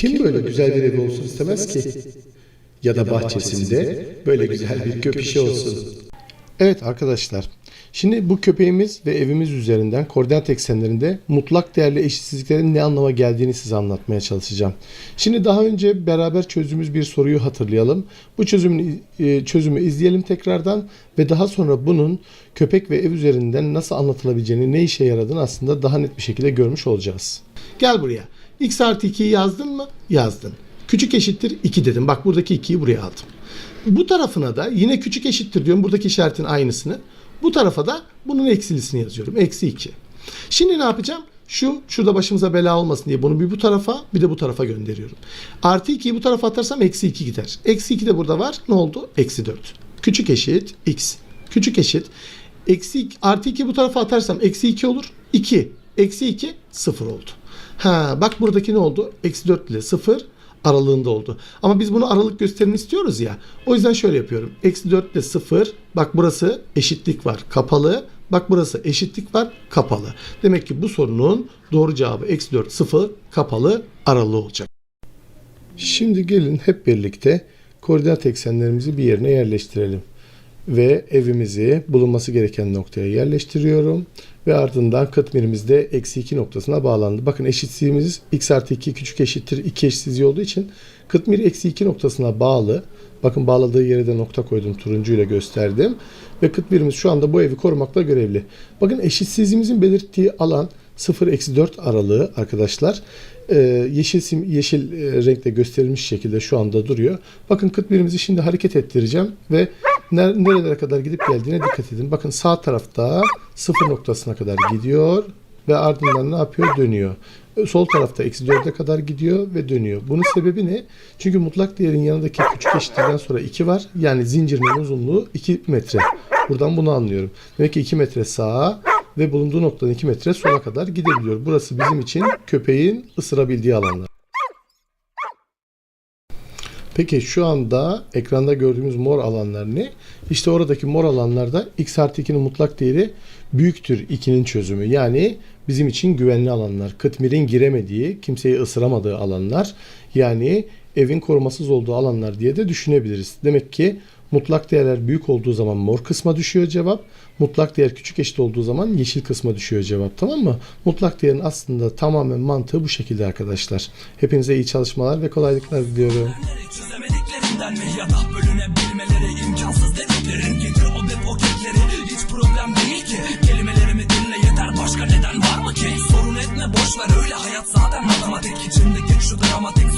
Kim böyle güzel bir evi olsun istemez ki? Ya da bahçesinde böyle güzel bir köpüşü olsun. Evet arkadaşlar. Şimdi bu köpeğimiz ve evimiz üzerinden koordinat eksenlerinde mutlak değerli eşitsizliklerin ne anlama geldiğini size anlatmaya çalışacağım. Şimdi daha önce beraber çözdüğümüz bir soruyu hatırlayalım. Bu çözümün e, çözümü izleyelim tekrardan ve daha sonra bunun köpek ve ev üzerinden nasıl anlatılabileceğini, ne işe yaradığını aslında daha net bir şekilde görmüş olacağız. Gel buraya. X artı 2'yi yazdın mı? Yazdın. Küçük eşittir 2 dedim. Bak buradaki 2'yi buraya aldım. Bu tarafına da yine küçük eşittir diyorum. Buradaki işaretin aynısını. Bu tarafa da bunun eksilisini yazıyorum. Eksi 2. Şimdi ne yapacağım? Şu, şurada başımıza bela olmasın diye bunu bir bu tarafa bir de bu tarafa gönderiyorum. Artı 2'yi bu tarafa atarsam eksi 2 gider. Eksi 2 de burada var. Ne oldu? Eksi 4. Küçük eşit x. Küçük eşit. Eksi artı 2 bu tarafa atarsam eksi 2 olur. 2. Eksi 2 0 oldu. Ha bak buradaki ne oldu? Eksi 4 ile 0 aralığında oldu. Ama biz bunu aralık gösterim istiyoruz ya. O yüzden şöyle yapıyorum. Eksi 4 ile 0. Bak burası eşitlik var. Kapalı. Bak burası eşitlik var. Kapalı. Demek ki bu sorunun doğru cevabı eksi 4 0 kapalı aralığı olacak. Şimdi gelin hep birlikte koordinat eksenlerimizi bir yerine yerleştirelim. Ve evimizi bulunması gereken noktaya yerleştiriyorum. Ve ardından kıtmirimiz de eksi 2 noktasına bağlandı. Bakın eşitsizliğimiz x artı 2 küçük eşittir 2 eşitsizliği olduğu için kıtmir eksi 2 noktasına bağlı. Bakın bağladığı yere de nokta koydum turuncuyla gösterdim. Ve kıtmirimiz şu anda bu evi korumakla görevli. Bakın eşitsizliğimizin belirttiği alan 0-4 aralığı arkadaşlar. Ee, yeşil sim, yeşil e, renkte gösterilmiş şekilde şu anda duruyor. Bakın kıt birimizi şimdi hareket ettireceğim ve nerelere kadar gidip geldiğine dikkat edin. Bakın sağ tarafta sıfır noktasına kadar gidiyor ve ardından ne yapıyor? Dönüyor. Sol tarafta eksi 4'e kadar gidiyor ve dönüyor. Bunun sebebi ne? Çünkü mutlak değerin yanındaki küçük eşitliğinden sonra 2 var. Yani zincirin uzunluğu 2 metre. Buradan bunu anlıyorum. Demek ki 2 metre sağa ve bulunduğu noktadan 2 metre sola kadar gidebiliyor. Burası bizim için köpeğin ısırabildiği alanlar. Peki şu anda ekranda gördüğümüz mor alanlar ne? İşte oradaki mor alanlarda x artı 2'nin mutlak değeri büyüktür 2'nin çözümü. Yani bizim için güvenli alanlar. Kıtmir'in giremediği, kimseyi ısıramadığı alanlar. Yani evin korumasız olduğu alanlar diye de düşünebiliriz. Demek ki mutlak değerler büyük olduğu zaman mor kısma düşüyor cevap. Mutlak değer küçük eşit olduğu zaman yeşil kısma düşüyor cevap. Tamam mı? Mutlak değerin aslında tamamen mantığı bu şekilde arkadaşlar. Hepinize iyi çalışmalar ve kolaylıklar diliyorum. Boş ver öyle hayat zaten matematik İçindeki şu dramatik